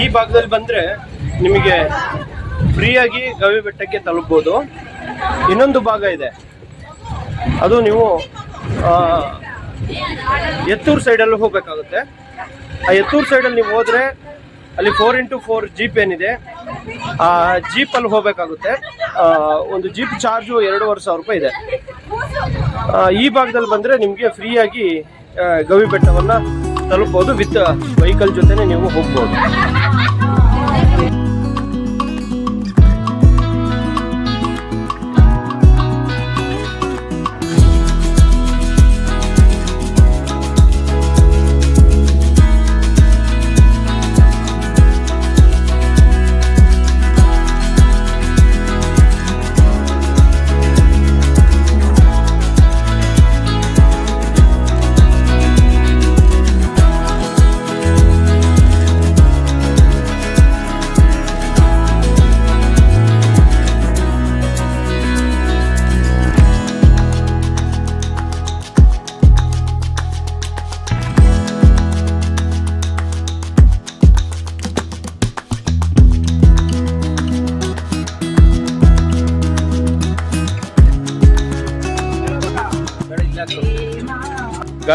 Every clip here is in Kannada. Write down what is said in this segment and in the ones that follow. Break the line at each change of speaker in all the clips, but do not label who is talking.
ಈ ಭಾಗದಲ್ಲಿ ಬಂದರೆ ನಿಮಗೆ ಫ್ರೀಯಾಗಿ ಗವಿ ಬೆಟ್ಟಕ್ಕೆ ತಲುಪ್ಬೋದು. ಇನ್ನೊಂದು ಭಾಗ ಇದೆ. ಅದು ನೀವು ಎತ್ತೂರು ಸೈಡಲ್ಲೂ ಹೋಗಬೇಕಾಗುತ್ತೆ. ಆ ಎತ್ತೂರು ಸೈಡಲ್ಲಿ ನೀವು ಹೋದರೆ ಅಲ್ಲಿ ಫೋರ್ ಇಂಟು ಫೋರ್ ಜೀಪ್ ಏನಿದೆ, ಆ ಜೀಪಲ್ಲಿ ಹೋಗಬೇಕಾಗುತ್ತೆ. ಒಂದು ಜೀಪ್ ಚಾರ್ಜು ಎರಡೂವರೆ ಸಾವಿರ ರೂಪಾಯಿ ಇದೆ. ಈ ಭಾಗದಲ್ಲಿ ಬಂದರೆ ನಿಮಗೆ ಫ್ರೀಯಾಗಿ ಗವಿ ಬೆಟ್ಟವನ್ನು ತಲುಪ್ಬೋದು ವಿತ್ ವೆಹಿಕಲ್ ಜೊತೆನೆ ನೀವು ಹೋಗ್ಬೋದು.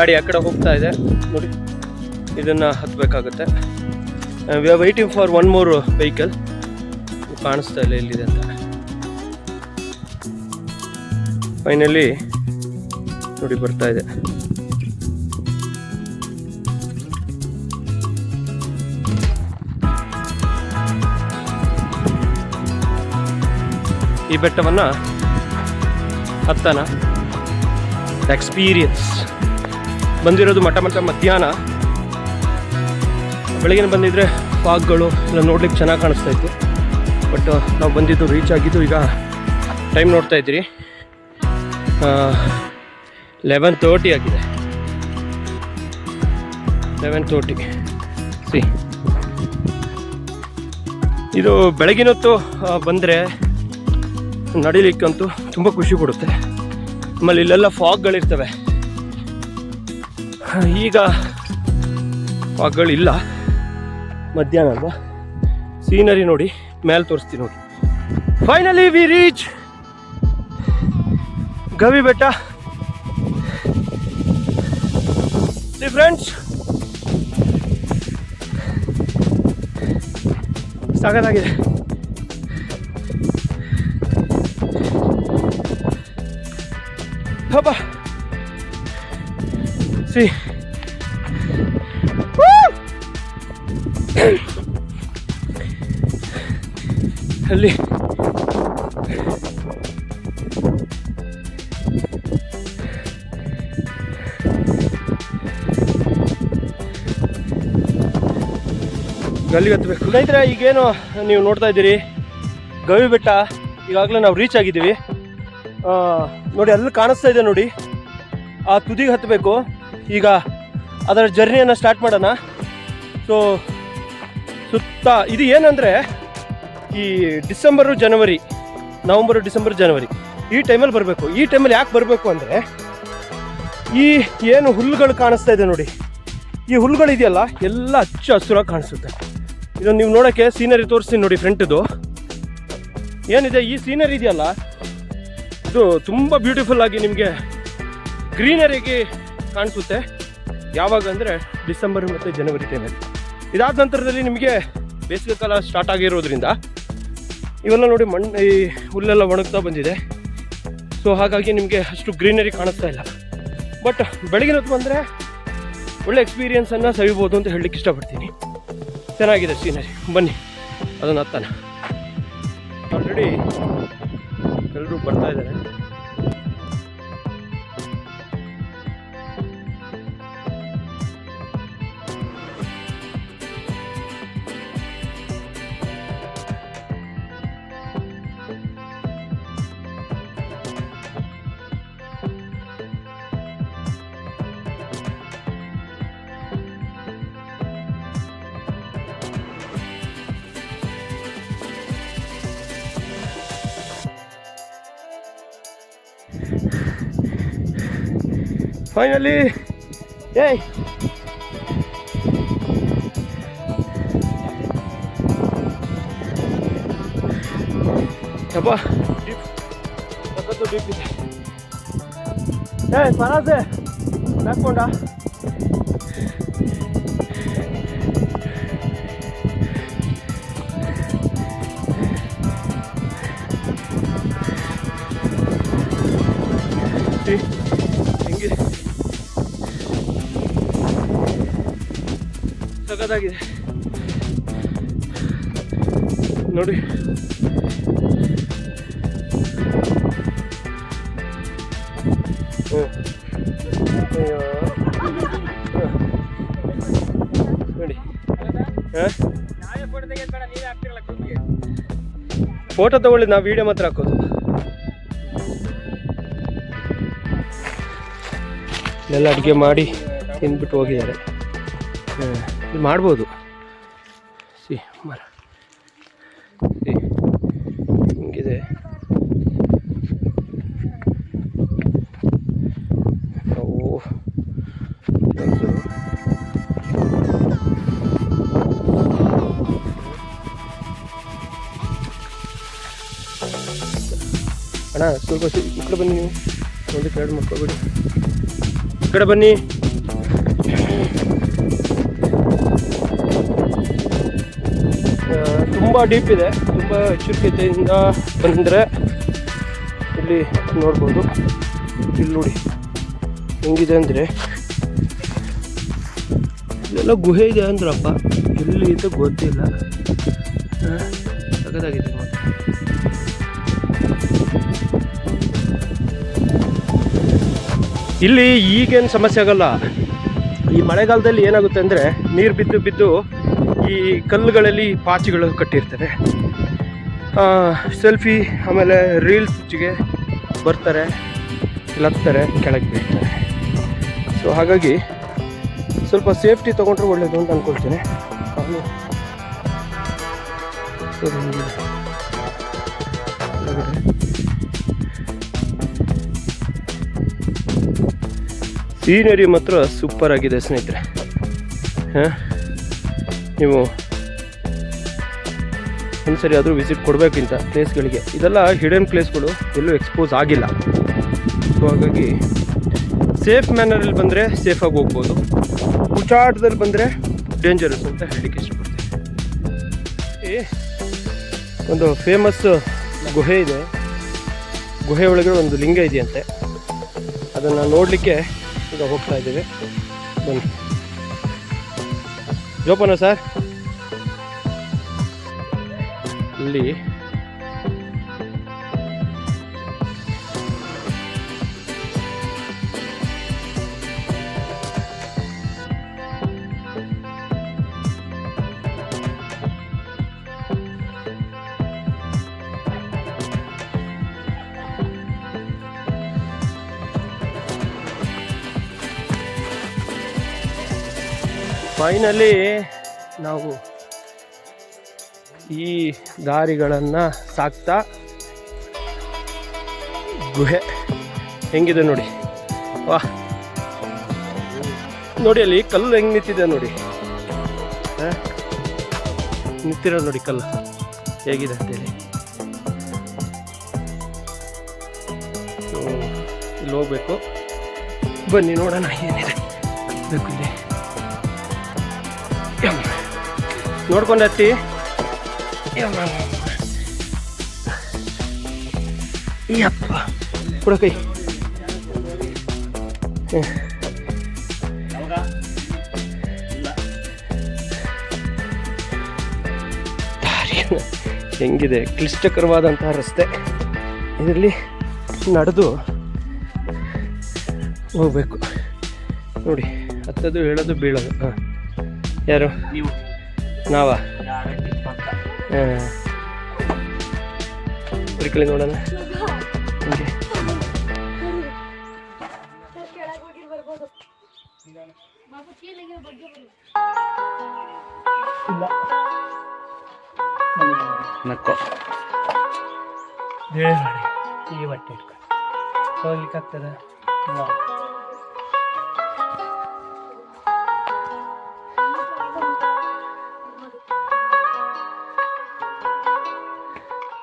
ಗಾಡಿ ಆ ಕಡೆ ಹೋಗ್ತಾ ಇದೆ. ನೋಡಿ, ಇದನ್ನು ಹತ್ತಬೇಕಾಗುತ್ತೆ we are waiting for one more vehicle ಕಾಣಿಸ್ತಾ ಇಲ್ಲ ಎಲ್ಲಿದೆ ಅಂತ. ಫೈನಲಿ ನೋಡಿ ಬರ್ತಾ ಇದೆ. ಈ ಬೆಟ್ಟವನ್ನು ಹತ್ತನ ಎಕ್ಸ್ಪೀರಿಯನ್ಸ್ ಬಂದಿರೋದು ಮಠ ಮಠ ಮಧ್ಯಾಹ್ನ. ಬೆಳಗಿನ ಬಂದಿದ್ರೆ ಫಾಗ್ಗಳು ಎಲ್ಲ ನೋಡ್ಲಿಕ್ಕೆ ಚೆನ್ನಾಗಿ ಕಾಣಿಸ್ತಾ ಇತ್ತು. ಬಟ್ ನಾವು ಬಂದಿದ್ದು ರೀಚ್ ಆಗಿದ್ದು ಈಗ ಟೈಮ್ ನೋಡ್ತಾ ಇದ್ದೀರಿ. ಲೆವೆನ್ ತರ್ಟಿ ಆಗಿದೆ. Eleven thirty C. ಇದು ಬೆಳಗಿನ ಹೊತ್ತು ಬಂದರೆ ನಡಿಲಿಕ್ಕಂತೂ ತುಂಬ ಖುಷಿ ಕೊಡುತ್ತೆ. ಆಮೇಲೆ ಇಲ್ಲೆಲ್ಲ ಫಾಗ್ಗಳಿರ್ತವೆ. ಈಗ ಪಗಳಿಲ್ಲ. ಮಧ್ಯಾಹ್ನ ಅಲ್ವಾ? ಸೀನರಿ ನೋಡಿ ಮೇಲೆ ತೋರಿಸ್ತೀನಿ ನೋಡಿ. ಫೈನಲಿ ವಿ ರೀಚ್ ಗವಿ ಬೆಟ್ಟ. ಫ್ರೆಂಡ್ಸ್ ಸಾಗದಾಗಿದೆ ಹಬ್ಬ. ಸಿ ಅಲ್ಲಿ ಗಲ್ಲಿಗೆ ಹತ್ತಬೇಕು ಸ್ನೇಹಿತರೆ, ಈಗೇನು ನೀವು ನೋಡ್ತಾ ಇದ್ದೀರಿ, ಗವಿ ಬೆಟ್ಟ, ಈಗಾಗಲೇ ನಾವು ರೀಚ್ ಆಗಿದ್ದೀವಿ. ನೋಡಿ, ಅಲ್ಲಿ ಕಾಣಿಸ್ತಾ ಇದೆ ನೋಡಿ. ಆ ತುದಿಗೆ ಹತ್ತಬೇಕು ಈಗ ಅದರ ಜರ್ನಿಯನ್ನು ಸ್ಟಾರ್ಟ್ ಮಾಡೋಣ. ಸೊ ಸುತ್ತ ಇದು ಏನಂದರೆ ಈ ಡಿಸೆಂಬರು, ಜನವರಿ, ನವಂಬರು, ಡಿಸೆಂಬರ್, ಜನವರಿ ಈ ಟೈಮಲ್ಲಿ ಬರಬೇಕು. ಈ ಟೈಮಲ್ಲಿ ಯಾಕೆ ಬರಬೇಕು ಅಂದರೆ ಈ ಏನು ಹುಲ್ಲುಗಳು ಕಾಣಿಸ್ತಾ ಇದೆ ನೋಡಿ. ಈ ಹುಲ್ಲುಗಳು ಇದೆಯಲ್ಲ, ಎಲ್ಲ ಹಚ್ಚ ಹಸಿರಾಗಿ ಕಾಣಿಸುತ್ತೆ. ಇದನ್ನು ನೀವು ನೋಡೋಕ್ಕೆ ಸೀನರಿ ತೋರಿಸ್ತೀನಿ ನೋಡಿ ಫ್ರಂಟ್ದು ಏನಿದೆ, ಈ ಸೀನರಿ ಇದೆಯಲ್ಲ, ಇದು ತುಂಬ ಬ್ಯೂಟಿಫುಲ್ ಆಗಿ ನಿಮಗೆ ಗ್ರೀನರಿಗೆ ಕಾಣಿಸುತ್ತೆ. ಯಾವಾಗ ಅಂದರೆ ಡಿಸೆಂಬರ್ ಮತ್ತು ಜನವರಿ ಟೈಮಲ್ಲಿ ಇದಾದ ನಂತರದಲ್ಲಿ ನಿಮಗೆ ಬೇಸಿಗೆ ಕಾಲ ಸ್ಟಾರ್ಟ್ ಆಗಿರೋದ್ರಿಂದ ಇವೆಲ್ಲ ನೋಡಿ ಮಣ್ಣು ಈ ಹುಲ್ಲೆಲ್ಲ ಒಣಗ್ತಾ ಬಂದಿದೆ. ಸೊ ಹಾಗಾಗಿ ನಿಮಗೆ ಅಷ್ಟು ಗ್ರೀನರಿ ಕಾಣಿಸ್ತಾ ಇಲ್ಲ. ಬಟ್ ಬೆಳಗಿನ ಹೊತ್ತು ಬಂದರೆ ಒಳ್ಳೆ ಎಕ್ಸ್ಪೀರಿಯನ್ಸನ್ನು ಸವಿಬೋದು ಅಂತ ಹೇಳಲಿಕ್ಕೆ ಇಷ್ಟಪಡ್ತೀನಿ. ಚೆನ್ನಾಗಿದೆ ಸೀನರಿ ಬನ್ನಿ, ಅದನ್ನು ಹತ್ತಾನ ಆಲ್ರೆಡಿ ಎಲ್ಲರೂ ಬರ್ತಾ ಇದ್ದಾರೆ. Olha ali. Ei. Acabou? Tá bico. Ei, para Zé. Vai acordar. ಸಖತ್ತಾಗಿದೆ ನೋಡಿ? ಫೋಟೋ ತಗೊಳ್ಳಿ ನಾವು ವಿಡಿಯೋ ಮಾತ್ರ ಹಾಕೋದು. ಎಲ್ಲ ಅಡುಗೆ ಮಾಡಿ ತಿಂದ್ಬಿಟ್ಟು ಹೋಗಿದ್ದಾರೆ. ಹ್ಮ್. ಇಲ್ಲಿ ಮಾಡ್ಬೋದು. ಸಿ ಮರ ಸಿ, ಹಿಂಗಿದೆ. ಅಣ್ಣ, ಸ್ವಲ್ಪ ಈ ಕಡೆ ಬನ್ನಿ. ನೀವು ಒಂದು ಕೆರಡು ಮಾಡ್ಕೋಬೇಡಿ ಈ ಕಡೆ ಬನ್ನಿ. ತುಂಬ ಡೀಪ್ ಇದೆ. ತುಂಬ ಎಚ್ಚರಿಕೆಯಿಂದ ಬಂದರೆ ಇಲ್ಲಿ ನೋಡ್ಬೋದು. ಇಲ್ಲಿ ನೋಡಿ ಹೆಂಗಿದೆ ಅಂದರೆ ಇಲ್ಲೆಲ್ಲ ಗುಹೆ ಇದೆ ಅಂದ್ರಪ್ಪ. ಎಲ್ಲಿ ಅಂತ ಗೊತ್ತಿಲ್ಲ. ಇಲ್ಲಿ ಈಗೇನು ಸಮಸ್ಯೆ ಆಗಲ್ಲ. ಈ ಮಳೆಗಾಲದಲ್ಲಿ ಏನಾಗುತ್ತೆ ಅಂದರೆ ನೀರು ಬಿದ್ದು ಬಿದ್ದು ಈ ಕಲ್ಲುಗಳಲ್ಲಿ ಪಾಚಿಗಳು ಕಟ್ಟಿರ್ತವೆ. ಸೆಲ್ಫಿ, ಆಮೇಲೆ ರೀಲ್ಸ್ಗೆ ಬರ್ತಾರೆ ಲತ್ತಾರೆ ಕೆಳಗೆ ಬೀಳ್ತಾರೆ. ಸೊ ಹಾಗಾಗಿ ಸ್ವಲ್ಪ ಸೇಫ್ಟಿ ತೊಗೊಂಡ್ರೆ ಒಳ್ಳೆಯದು ಅಂತ ಅಂದ್ಕೊಳ್ತೀನಿ ಸೀನರಿ ಮಾತ್ರ ಸೂಪರ್ ಆಗಿದೆ ಸ್ನೇಹಿತರೆ. ಹಾಂ? ನೀವು ಒಂದ್ಸರಿ ಆದರೂ ವಿಸಿಟ್ ಕೊಡಬೇಕಿಂತ ಪ್ಲೇಸ್ಗಳಿಗೆ ಇದೆಲ್ಲ ಹಿಡನ್ ಪ್ಲೇಸ್ಗಳು ಎಲ್ಲೂ ಎಕ್ಸ್ಪೋಸ್ ಆಗಿಲ್ಲ. ಸೊ ಹಾಗಾಗಿ ಸೇಫ್ ಮ್ಯಾನರಲ್ಲಿ ಬಂದರೆ ಸೇಫಾಗಿ ಹೋಗ್ಬೋದು. ಹುಚಾಟದಲ್ಲಿ ಬಂದರೆ ಡೇಂಜರಸ್ ಅಂತ ಹೇಳಲಿಕ್ಕೆ ಇಷ್ಟಪಡ್ತೀನಿ. ಏ, ಒಂದು ಫೇಮಸ್ ಗುಹೆ ಇದೆ. ಗುಹೆ ಒಳಗಡೆ ಒಂದು ಲಿಂಗ ಇದೆಯಂತೆ. ಅದನ್ನು ನೋಡಲಿಕ್ಕೆ ಈಗ ಹೋಗ್ತಾ ಇದ್ದೀವಿ. ಬನ್ನಿ. ಜೋಪನ ಸರ್. ಇಲ್ಲಿ ಫೈನಲಿ ನಾವು ಈ ದಾರಿಗಳನ್ನು ಸಾಕ್ತಾ ಗುಹೆ ಹೆಂಗಿದೆ ನೋಡಿ. ವಾ. ನೋಡಿ ಅಲ್ಲಿ ಕಲ್ಲು ಹೆಂಗೆ ನಿಂತಿದೆ ನೋಡಿ? ನಿಂತಿರೋ ನೋಡಿ ಕಲ್ಲು. ಹೇಗಿದೆ ಅಂತೇಳಿ ಇಲ್ಲಿ ಹೋಗ್ಬೇಕು. ಬನ್ನಿ ನೋಡೋಣ ಏನಿದೆ. ನೋಡ್ಕೊಂಡು ಹತ್ತಿ. ಯಪ್ಪ. ಕೊಡ ಕೈ ಹೆಂಗಿದೆ? ಕ್ಲಿಷ್ಟಕರವಾದಂತಹ ರಸ್ತೆ. ಇದರಲ್ಲಿ ನಡೆದು ಹೋಗ್ಬೇಕು. ನೋಡಿ ಹತ್ತದು ಹೇಳೋದು ಬೀಳೋದು. ಹಾಂ. ಯಾರು?
ನೀವು.
ನಾವಾ? ಹಾಂ. ಕಳಿ ನೋಡೋಣ. ದೇವರೇ ಈ ಬಟ್ಟೆ ಇಟ್ಕೊಂಡು ಹೋಗ್ಲಿಕ್ಕೆ ಆಗ್ತದ?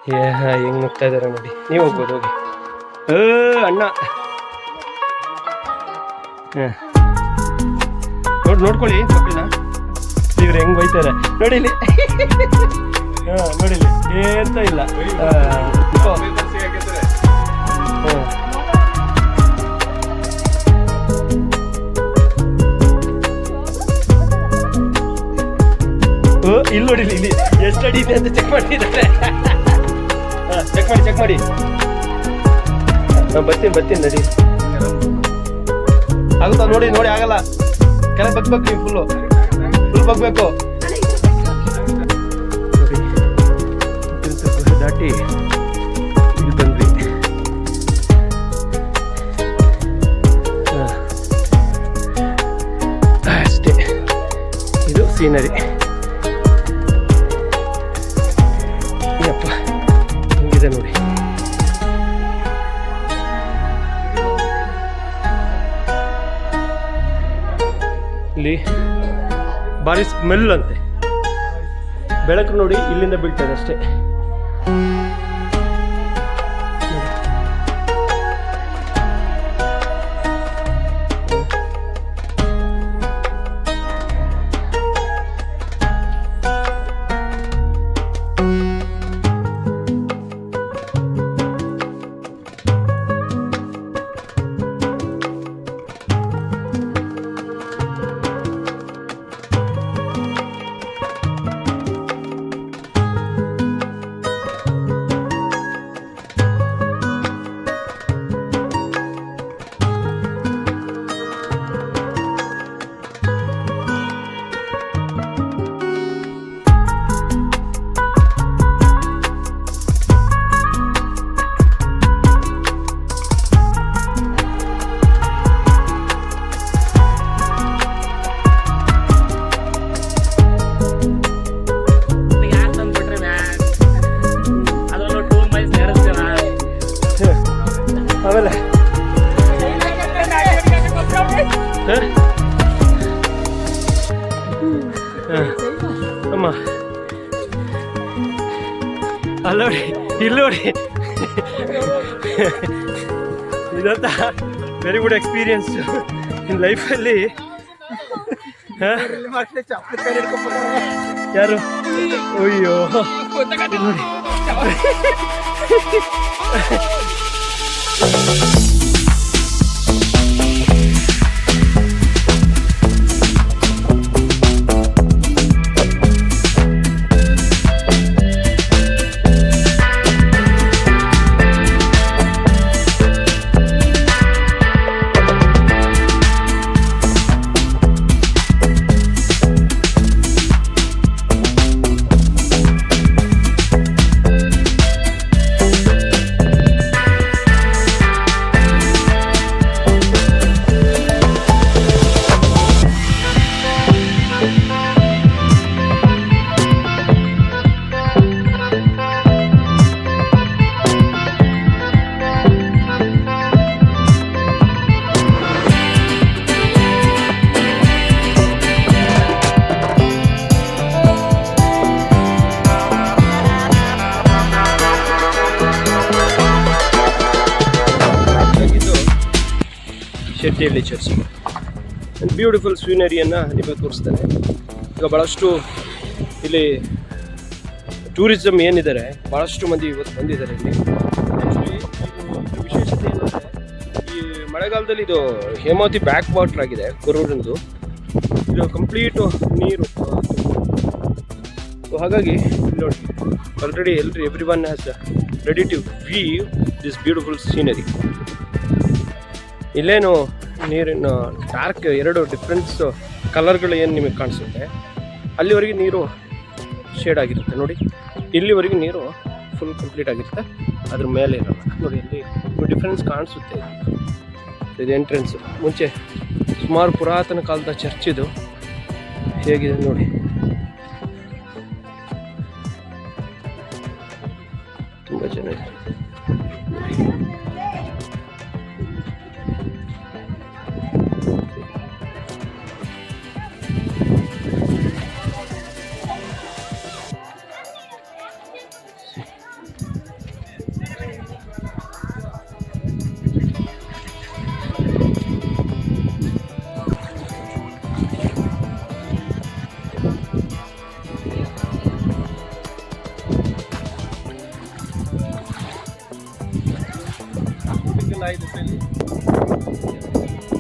ಏ ಹೆಂಗ್ ನುಗ್ತಾ ಇದಾರೆ ನೋಡಿ. ನೀವು ಹೋಗ್ಬೋದು ಹೋಗಿ. ಅಣ್ಣ. ನೋಡಿ ನೋಡ್ ನೋಡ್ಕೊಳ್ಳಿ ಮಕ್ಕಳನ್ನ ಇವ್ರು ಹೆಂಗ್ ಬೈತಾರೆ ನೋಡಿ ಇಲ್ಲಿ ಹಾ ನೋಡಿ ಇಲ್ಲಿ. ಏಂತ ಇಲ್ಲ ಇಲ್ಲಿ ನೋಡಿ ಇಲ್ಲಿ, ಇಲ್ಲಿ ಎಷ್ಟು ಅಡಿ ಇದೆ ಅಂತ ಚೆಕ್ ಮಾಡಿದ್ದಾರೆ ಚೆಕ್ ಮಾಡಿ ಚೆಕ್ ಮಾಡಿ. ಬರ್ತೀನಿ ಬರ್ತೀನಿ, ನಡಿ. ಆಗುತ್ತಾ ನೋಡಿ ನೋಡಿ, ಆಗಲ್ಲ. ಕೆಳಗೆ ಬಗ್ಬೇಕು ನೀವು ಫುಲ್ಲು ಫುಲ್ ಬಗ್ಬೇಕು ದಾಟಿ ಅಷ್ಟೇ. ಇದು ಸೀನರಿ. ಭಾರಿ ಸ್ಮೆಲ್ ಅಂತೆ. ಬೆಳಕು ನೋಡಿ ಇಲ್ಲಿಂದ ಬೀಳ್ತದೆ ಅಷ್ಟೇ. ಅಮ್ಮ. ಅಲ್ಲ ನೋಡಿ ಇಲ್ಲಿ ನೋಡಿ. ಇದಂತ ವೆರಿ ಗುಡ್ ಎಕ್ಸ್ಪೀರಿಯನ್ಸ್ ಲೈಫಲ್ಲಿ ಯಾರು? ಅಯ್ಯೋ. ನೋಡಿ. ಶೆಟ್ಟಿಹಳ್ಳಿ ಚರ್ಚ್ ಬ್ಯೂಟಿಫುಲ್ ಸೀನರಿಯನ್ನು ನಿಮಗೆ ತೋರಿಸ್ತೇನೆ. ಈಗ ಭಾಳಷ್ಟು ಇಲ್ಲಿ ಟೂರಿಸಮ್ ಏನಿದ್ದಾರೆ ಭಾಳಷ್ಟು ಮಂದಿ ಇವತ್ತು ಬಂದಿದ್ದಾರೆ ಇಲ್ಲಿ. ಆ್ಯಕ್ಚುಲಿ ವಿಶೇಷತೆ ಏನಂದರೆ, ಈ ಮಳೆಗಾಲದಲ್ಲಿ ಇದು ಹೇಮಾವತಿ ಬ್ಯಾಕ್ ವಾಟರ್ ಆಗಿದೆ ಕೊರೂರಿಂದು ಇದು ಕಂಪ್ಲೀಟು ನೀರು. ಸೊ ಹಾಗಾಗಿ ನೋಡಿ ಆಲ್ರೆಡಿ ಎಲ್ರಿ everyone has ready to view this beautiful scenery ಇಲ್ಲೇನು ನೀರಿನ ಡಾರ್ಕ್ ಎರಡು ಡಿಫ್ರೆನ್ಸ್ ಕಲರ್ಗಳು ಏನು ನಿಮಗೆ ಕಾಣಿಸುತ್ತೆ? ಅಲ್ಲಿವರೆಗೆ ನೀರು ಶೇಡ್ ಆಗಿರುತ್ತೆ, ನೋಡಿ. ಇಲ್ಲಿವರೆಗೆ ನೀರು ಫುಲ್ ಕಂಪ್ಲೀಟ್ ಆಗಿರುತ್ತೆ. ಅದ್ರ ಮೇಲೆ ಇರೋಲ್ಲ. ನೋಡಿ, ಇಲ್ಲಿ ಡಿಫ್ರೆನ್ಸ್ ಕಾಣಿಸುತ್ತೆ. ಇದು ಎಂಟ್ರೆನ್ಸ್ ಮುಂಚೆ ಸುಮಾರು ಪುರಾತನ ಕಾಲದ ಚರ್ಚ್ ಇದು. ಹೇಗಿದೆ ನೋಡಿ. like the 20th.